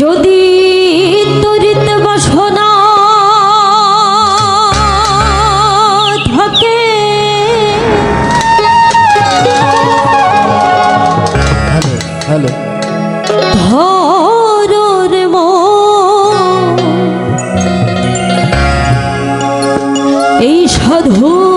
যদি তরিত বাসনা থাকে। এই সাধু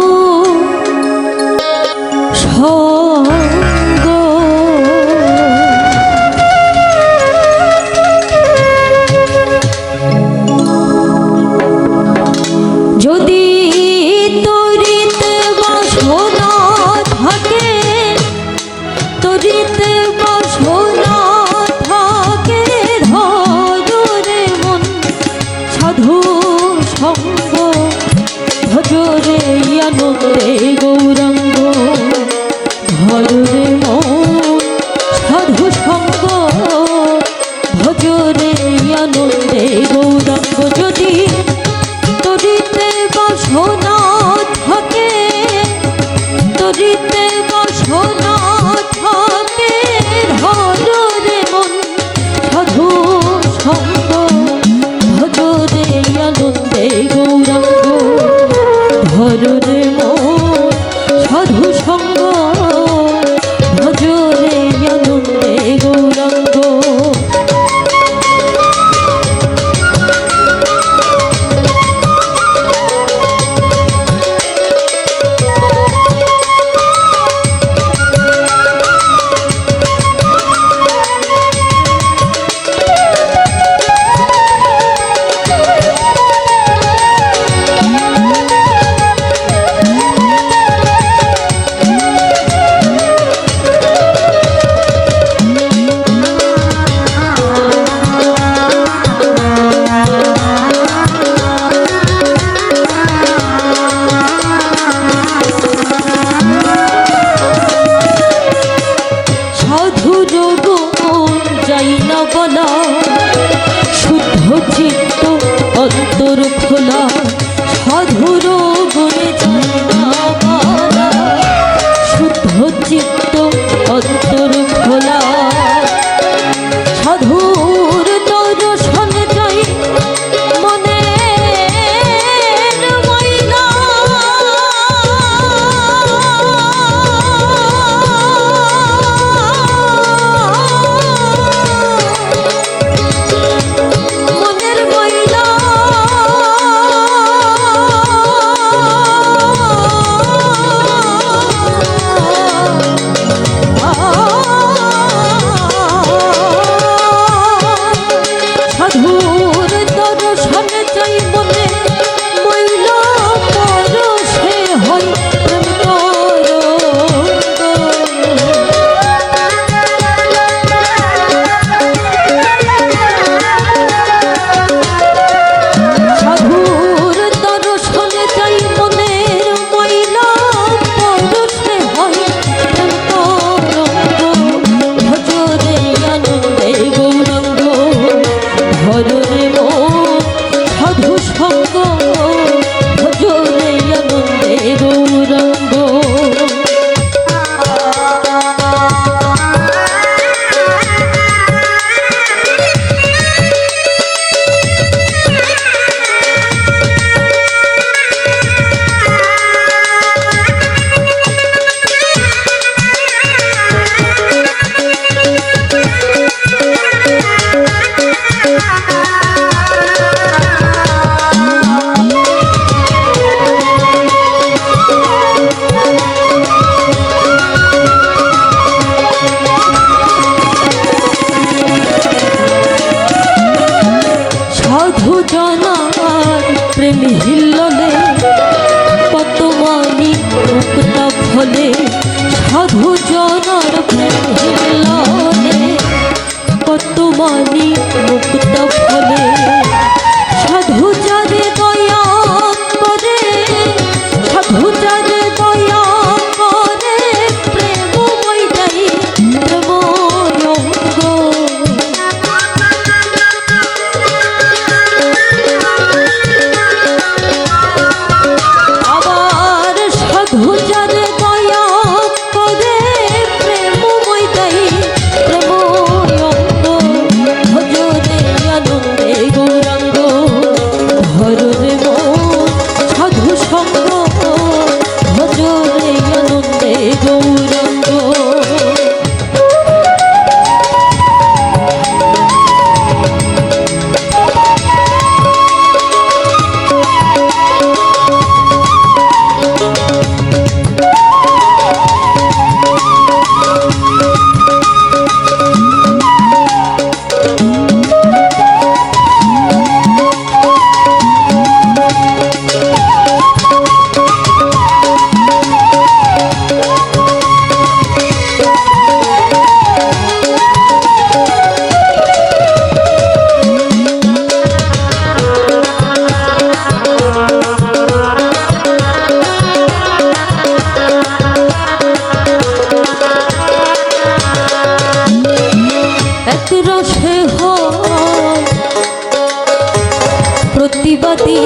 প্রতিবাদী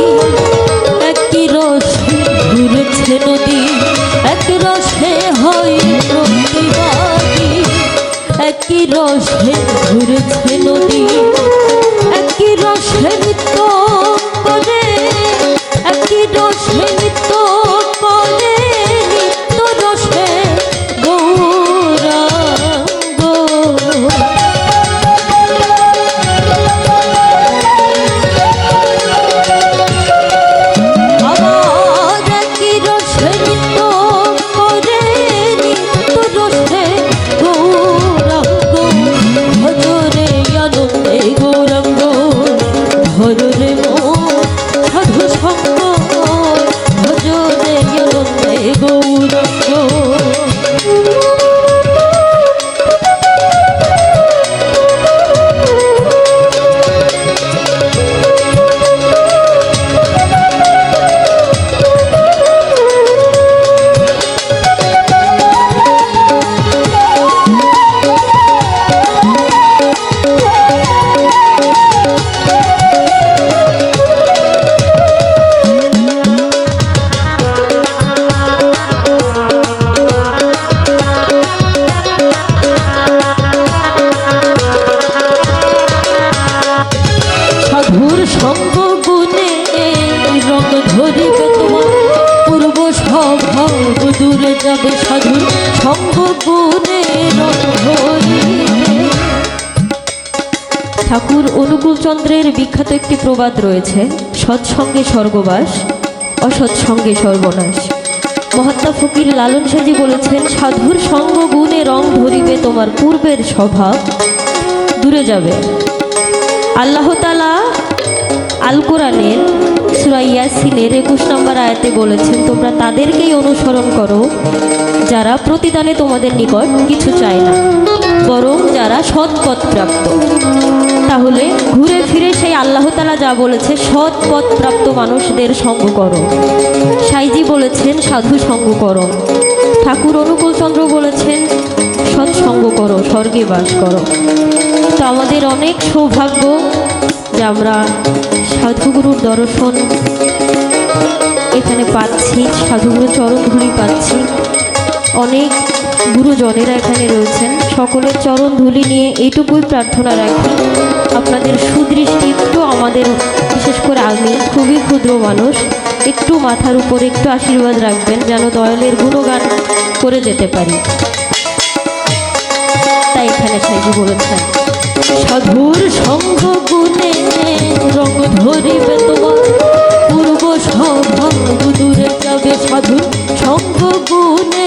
একই রস ঘুরেছে নদী, এক রসে হয় প্রতিবাদী একই রসে ঘুরেছে নদী, একই রসে সাধুর সঙ্গ গুণে রঙ ধরিবে তোমার। পূর্ব স্বভাব দূরে যাবে সাধুর সঙ্গ ধরিবে। ঠাকুর অনুকূলচন্দ্রের বিখ্যাত একটি প্রবাদ রয়েছে, সৎসঙ্গে স্বর্গবাস, অসৎসঙ্গে সর্বনাশ। মহাত্মা ফকির লালন সাজি বলেছেন, সাধুর সঙ্গ গুণে রং ধরিবে তোমার পূর্বের স্বভাব দূরে যাবে। আল্লাহ তালা আল কোরআনের সুরা ইয়াসিনের একুশ নম্বর আয়াতে বলেছেন, তোমরা তাদেরকেই অনুসরণ করো যারা প্রতিদানে তোমাদের নিকট কিছু চায় না, বরং যারা সৎ পথ প্রাপ্ত তাহলে ঘুরে ফিরে সেই আল্লাহ তালা যা বলেছে, সৎ পথ প্রাপ্ত মানুষদের সঙ্গ করো। সাইজি বলেছেন, সাধু সঙ্গ করো। ঠাকুর অনুকূলচন্দ্র বলেছেন সৎসঙ্গ করো, স্বর্গে বাস করো। তো আমাদের অনেক সৌভাগ্য আমরা সাধুগুরুর দর্শন এখানে পাচ্ছি সাধুগুরু চরণ ধুলি পাচ্ছি। অনেক গুরুজনেরা এখানে রয়েছেন। সকলের চরণ ধুলি নিয়ে এইটুকুই প্রার্থনা রাখি। আপনাদের সুদৃষ্টি একটু আমাদের, বিশেষ করে আমি, খুবই ক্ষুদ্র মানুষ। একটু মাথার উপর একটু আশীর্বাদ রাখবেন, যেন দয়ালের গুণগান করে যেতে পারি। তাই এখানে সাইজি বলেছেন। সাধুর সঙ্গ গুণে রঙ ধরিবে তোমার। পূর্ব স্বভাব দূরে যাবে সাধুর সঙ্গ গুণে